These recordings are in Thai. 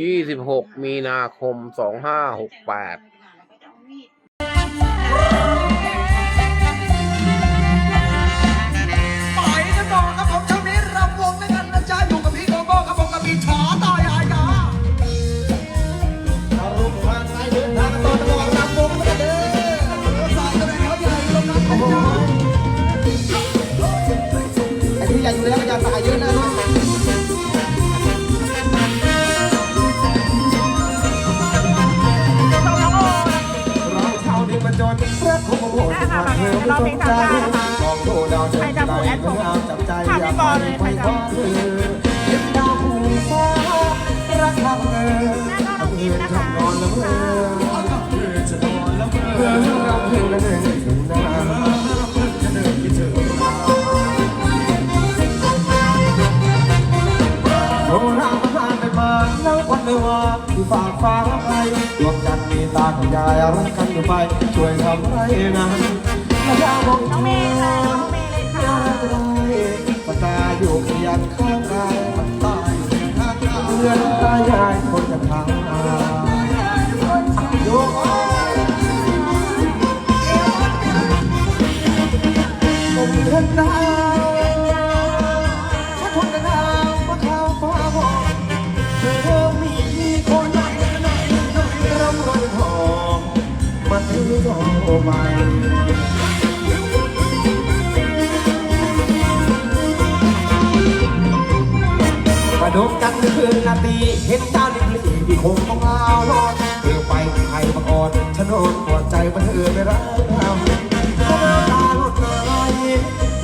ยี่สิบหกมีนาคมสองห้าหกแปด ละเมอเธอรักเธอและเดินถึงหน้าจะเดินคิดถึงมาโทรหามไม่มาแล้ววันไม่ว่าที่ฝากฟ้าไปดวงจันทร์มีตาของยายรักกันอยู่ไป ช่วยทำให้นั้นและยาง น้องเมย์ค่ะน้องเมย์เลยค่ะปากกาอยู่เคียงข้างกายมันตายข้างกายเพื่อนตายายคนจะทางโยกผมเห็นดาวถ้าทนนาวมาเข้าฟ้าบอกเธอมีคนไหนไหนไหนร่ำรวยทองมันถือดอกไม้ คืนนาทีเห็นดาลิบลีที่คงต้องเอารอดเธอไปไทยบังอ่อนฉันโดนปวดใจมันเธอไม่รักเราก็ตาลดลาย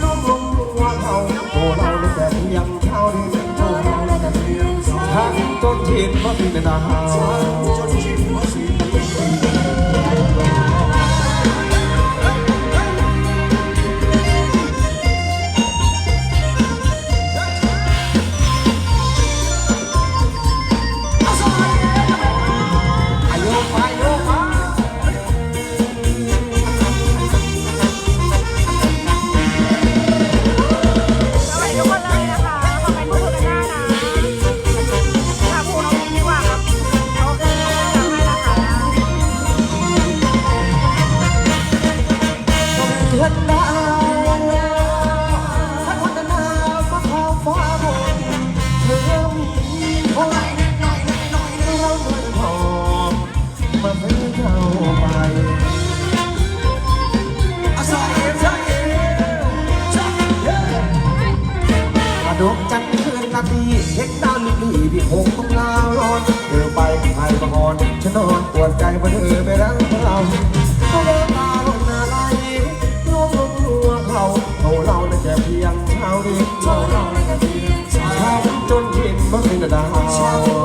ลุ่มลงหัวเขาโอ้เราแต่ยังเท่านี้โอ้เราแต่เพียงทั้งจนชินว่าเป็นนาหาจ นนาทีเช็คดาวลิบลีที่คงต้องลาร้อนเธอไปใครมางอนฉันนอนปวดใจเพราะเธอไปรักเราก็เลิกตาลงนาไลรวมลงหัวเขาเขาเราในแค่เพียงเช้านี้เขาเราในแค่เพียงเช้าจนเห็นว่าเป็นดาว